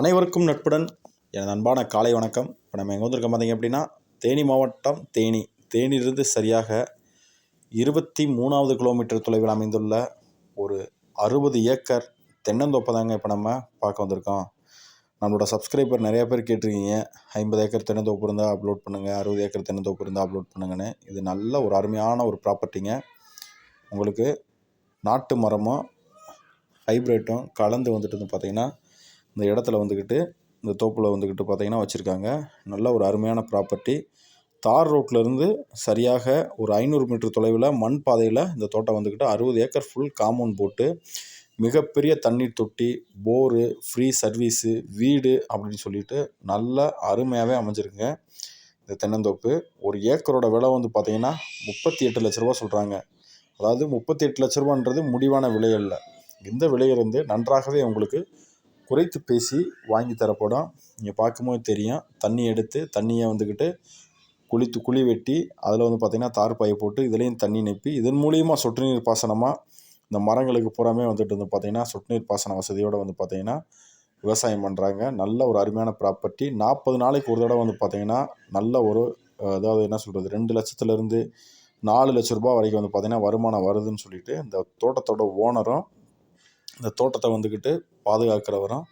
அனைவருக்கும் நட்புடன் எனது அன்பான காலை வணக்கம். இப்போ நம்ம எங்கே வந்திருக்கோம் பார்த்தீங்க அப்படின்னா தேனி மாவட்டம் தேனி. தேனியிலிருந்து சரியாக இருபத்தி மூணாவது கிலோமீட்டர் தொலைவில் அமைந்துள்ள ஒரு அறுபது ஏக்கர் தென்னந்தோப்பை தாங்க இப்போ நம்ம பார்க்க வந்திருக்கோம். நம்மளோட சப்ஸ்கிரைபர் நிறையா பேர் கேட்டிருக்கீங்க. ஐம்பது ஏக்கர் தென்னந்தோப்பு இருந்தால் அப்லோட் பண்ணுங்கள் அறுபது ஏக்கர் தென்னந்தோப்பு இருந்தால் அப்லோட் பண்ணுங்கன்னு. இது நல்ல ஒரு அருமையான ஒரு ப்ராப்பர்ட்டிங்க உங்களுக்கு நாட்டு மரமும் ஹைப்ரிட்டும் கலந்து வந்துட்டு வந்து பார்த்தீங்கன்னா இந்த இடத்துல வந்துக்கிட்டு இந்த தோப்பில் வந்துக்கிட்டு பார்த்தீங்கன்னா வச்சுருக்காங்க. நல்ல ஒரு அருமையான ப்ராப்பர்ட்டி தார் ரோட்லேருந்து சரியாக ஒரு ஐநூறு மீட்டர் தொலைவில் மண் பாதையில் இந்த தோட்டம் வந்துக்கிட்டு அறுபது ஏக்கர் ஃபுல் காம்பவுண்ட் போட்டு மிகப்பெரிய தண்ணீர் தொட்டி போரு ஃப்ரீ சர்வீஸு வீடு அப்படின்னு சொல்லிட்டு நல்ல அருமையாகவே அமைஞ்சிருக்குங்க. இந்த தென்னந்தோப்பு ஒரு ஏக்கரோட விலை வந்து பார்த்தீங்கன்னா முப்பத்தி எட்டு லட்ச ரூபா சொல்கிறாங்க அதாவது முப்பத்தி எட்டு லட்ச ரூபான்றது முடிவான விலை இல்லை இந்த விலையிலிருந்து நன்றாகவே உங்களுக்கு குறைத்து பேசி வாங்கி தரப்படும் நீங்கள் பார்க்கும்போது தெரியும். தண்ணி எடுத்து தண்ணியை வந்துக்கிட்டு குளித்து குழி வெட்டி அதில் வந்து பார்த்திங்கன்னா தார் பாயை போட்டு இதுலேயும் தண்ணி நிப்பி இதன் மூலியமாக சொட்டு நீர் பாசனமாக இந்த மரங்களுக்கு பூராமே வந்துட்டு வந்து பார்த்திங்கன்னா சொட்டு நீர் பாசன வசதியோடு வந்து பார்த்திங்கன்னா விவசாயம் பண்ணுறாங்க நல்ல ஒரு அருமையான ப்ராப்பர்ட்டி நாற்பது நாளைக்கு ஒரு தடவை வந்து பார்த்திங்கன்னா நல்ல ஒரு அதாவது என்ன சொல்கிறது ரெண்டு லட்சத்துலேருந்து நாலு லட்ச ரூபா வரைக்கும் வந்து பார்த்திங்கன்னா வருமானம் வருதுன்னு சொல்லிட்டு இந்த தோட்டத்தோட ஓனரும் இந்த தோட்டத்தை வந்துக்கிட்டு பாதுகாக்கிறவரும்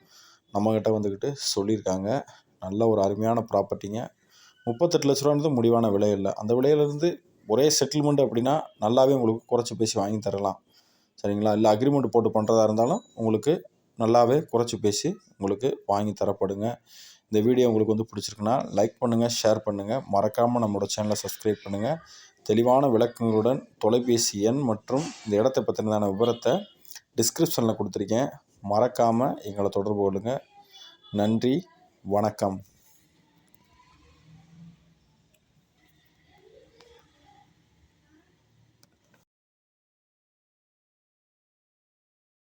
நம்மக்கிட்ட வந்துக்கிட்டு சொல்லியிருக்காங்க. நல்ல ஒரு அருமையான ப்ராப்பர்ட்டிங்க முப்பத்தெட்டு லட்ச ரூபான்றது முடிவான விலை இல்லை. அந்த விலையிலேருந்து ஒரே செட்டில்மெண்ட் அப்படின்னா நல்லாவே உங்களுக்கு குறைச்சி பேசி வாங்கி தரலாம். சரிங்களா? இல்லை அக்ரிமெண்ட் போட்டு பண்ணுறதா இருந்தாலும் உங்களுக்கு நல்லாவே குறைச்சி பேசி உங்களுக்கு வாங்கி தரப்படுங்க. இந்த வீடியோ உங்களுக்கு வந்து பிடிச்சிருக்குன்னா லைக் பண்ணுங்கள் ஷேர் பண்ணுங்கள் மறக்காமல் நம்மளோட சேனலை சப்ஸ்கிரைப் பண்ணுங்கள் தெளிவான விளக்கங்களுடன் தொலைபேசி எண் மற்றும் இந்த இடத்தை பற்றினதான விவரத்தை டிஸ்கிரிப்ஷனில் கொடுத்துருக்கேன். மறக்காமல் எங்களை தொடர்பு கொள்ளுங்கள் நன்றி. வணக்கம்.